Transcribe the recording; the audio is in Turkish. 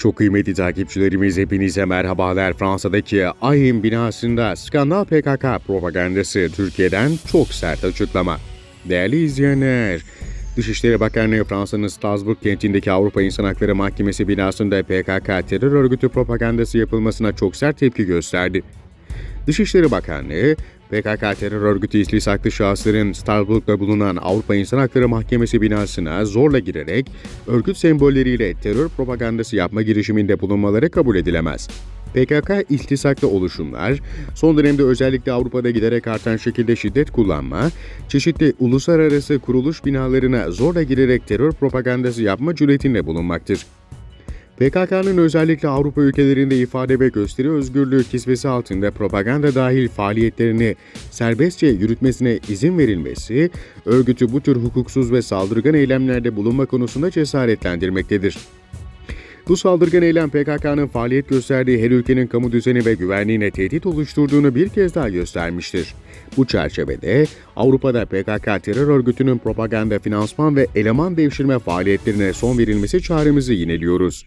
Çok kıymetli takipçilerimiz hepinize merhabalar. Fransa'daki AİM binasında skandal PKK propagandası Türkiye'den çok sert açıklama. Değerli izleyenler, Dışişleri Bakanlığı Fransa'nın Strasbourg kentindeki Avrupa İnsan Hakları Mahkemesi binasında PKK terör örgütü propagandası yapılmasına çok sert tepki gösterdi. Dışişleri Bakanlığı, PKK terör örgütü istisaklı şahısların Strasbourg'da bulunan Avrupa İnsan Hakları Mahkemesi binasına zorla girerek örgüt sembolleriyle terör propagandası yapma girişiminde bulunmaları kabul edilemez. PKK iltisaklı oluşumlar, son dönemde özellikle Avrupa'da giderek artan şekilde şiddet kullanma, çeşitli uluslararası kuruluş binalarına zorla girerek terör propagandası yapma cüretinde bulunmaktır. PKK'nın özellikle Avrupa ülkelerinde ifade ve gösteri özgürlüğü kisvesi altında propaganda dahil faaliyetlerini serbestçe yürütmesine izin verilmesi, örgütü bu tür hukuksuz ve saldırgan eylemlerde bulunma konusunda cesaretlendirmektedir. Bu saldırgan eylem PKK'nın faaliyet gösterdiği her ülkenin kamu düzeni ve güvenliğine tehdit oluşturduğunu bir kez daha göstermiştir. Bu çerçevede Avrupa'da PKK terör örgütünün propaganda, finansman ve eleman devşirme faaliyetlerine son verilmesi çağrımızı yineliyoruz.